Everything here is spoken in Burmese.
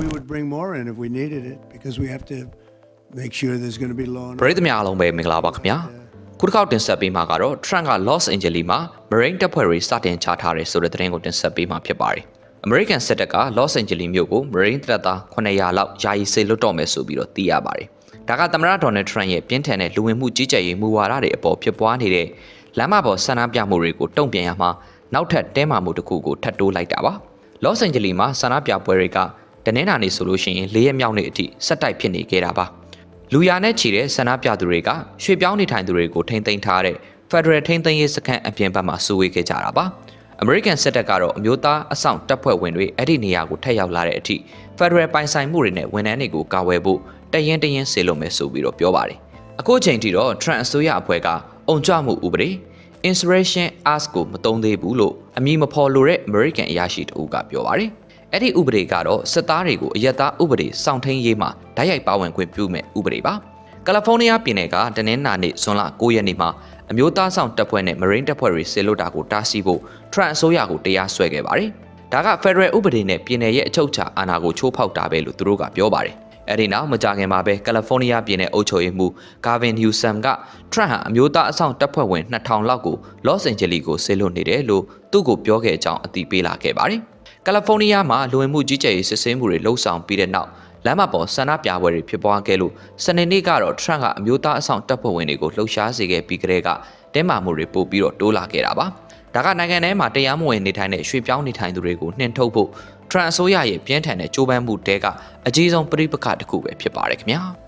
we would bring more in if we needed it because we have to make sure there's going to be law and ပရိသတ်များအားလုံးပဲမင်္ဂလာပါခင်ဗျာခုတစ်ခေါက်တင်ဆက်ပေးမှာကတော့ Trump က Los Angeles မှာ Marine တပ်ဖွဲ့တွေစတင်ချထားတယ်ဆိုတဲ့သတင်းကိုတင်ဆက်ပေးမှာဖြစ်ပါတယ် American စစ်တပ်က Los Angeles မြို့ကို Marine တပ်သား900လောက်ယာယီစေလွတ်တော့မယ်ဆိုပြီးတော့သိရပါတယ်ဒါကသမ္မတဒေါ်နယ်ထရန့်ရဲ့ပြင်းထန်တဲ့လူဝင်မှုကြီးကြပ်ရေးမူဝါဒတွေအပေါ်ဖြစ်ပွားနေတဲ့လမ်းမပေါ်ဆန္ဒပြမှုတွေကိုတုံ့ပြန်ရမှာနောက်ထပ်တဲမာမှုတစ်ခုကိုထပ်တိုးလိုက်တာပါ Los Angeles မှာဆန္ဒပြပွဲတွေက တနင်္လာနေ့ဆိုလို့ရှိရင်၄ရက်မြောက်နေ့အထိဆက်တိုက်ဖြစ်နေခဲ့တာပါလူရနဲ့ချီတဲ့ဆန္ဒပြသူတွေကရွှေပြောင်းနေထိုင်သူတွေကိုထိမ့်သိမ်းထားတဲ့ Federal ထိမ့်သိမ်းရေးစခန်းအပြင်ဘက်မှာစုဝေးခဲ့ကြတာပါ။ American စစ်တပ်ကတော့အမျိုးသားအဆောင်တပ်ဖွဲ့ဝင်တွေအဲ့ဒီနေရာကိုထက်ရောက်လာတဲ့အထိ Federal ပိုင်ဆိုင်မှုတွေနဲ့ဝန်ထမ်းတွေကိုကာဝယ်ဖို့တရင်တရင်စေလို့မယ်ဆိုပြီးတော့ပြောပါတယ်။အခုအချိန်ထိတော့ Trump အစိုးရအဖွဲ့ကအုံကြွမှုဥပဒေ Insurrection Act ကိုမသုံးသေးဘူးလို့အမည်မဖော်လိုတဲ့ American အရာရှိတဦးကပြောပါတယ်။ အဲ့ဒီဥပဒေကတော့စစ်သားတွေကိုအယက်သားဥပဒေစောင့်ထိန်ရေးမှာဓာတ်ရိုက်ပါဝင်ခွင့်ပြုမဲ့ဥပဒေပါ။ကယ်လီဖိုးနီးယားပြည်နယ်ကတနင်္လာနေ့ဇွန်လ9ရက်နေ့မှာအမျိုးသားဆောင်တပ်ဖွဲ့နဲ့ Marine တပ်ဖွဲ့တွေဆေလွတ်တာကိုတားဆီးဖို့ Trump အစိုးရကိုတရားစွဲခဲ့ပါတယ်။ဒါက Federal ဥပဒေနဲ့ပြည်နယ်ရဲ့အချုပ်အခြာအာဏာကိုချိုးဖောက်တာပဲလို့သူတို့ကပြောပါတယ်။အဲဒီနောက်မကြခင်မှာပဲကယ်လီဖိုးနီးယားပြည်နယ်အုပ်ချုပ်ရေးမှူး Gavin Newsom က Trump ဟာအမျိုးသားအဆောင်တပ်ဖွဲ့ဝင်2000လောက်ကို Los Angeles ကိုဆေလွတ်နေတယ်လို့သူ့ကိုပြောခဲ့ကြောင်းအသိပေးလာခဲ့ပါတယ်။ ကယ်လီဖိုးနီးယားမှာလူဝင်မှုကြီးကြပ်ရေးစစ်ဆေးမှုတွေလှုပ်ဆောင်ပြီးတဲ့နောက်လမ်းမပေါ်ဆန္ဒပြပွဲတွေဖြစ်ပွားခဲ့လို့စနေနေ့ကတော့ Trump ကအမျိုးသားအဆောင်တပ်ဖွဲ့ဝင်တွေကိုလှုပ်ရှားစေခဲ့ပြီးကတည်းကတင်းမာမှုတွေပို့ပြီးတော့တိုးလာခဲ့တာပါ။ဒါကနိုင်ငံထဲမှာတရားမဝင်နေထိုင်တဲ့ရွှေပြောင်းနေထိုင်သူတွေကိုနှင်ထုတ်ဖို့ Trump အစိုးရရဲ့ပြင်းထန်တဲ့ကြိုးပမ်းမှုတဲကအကြီးဆုံးပြိပခတစ်ခုပဲဖြစ်ပါတယ်ခင်ဗျာ။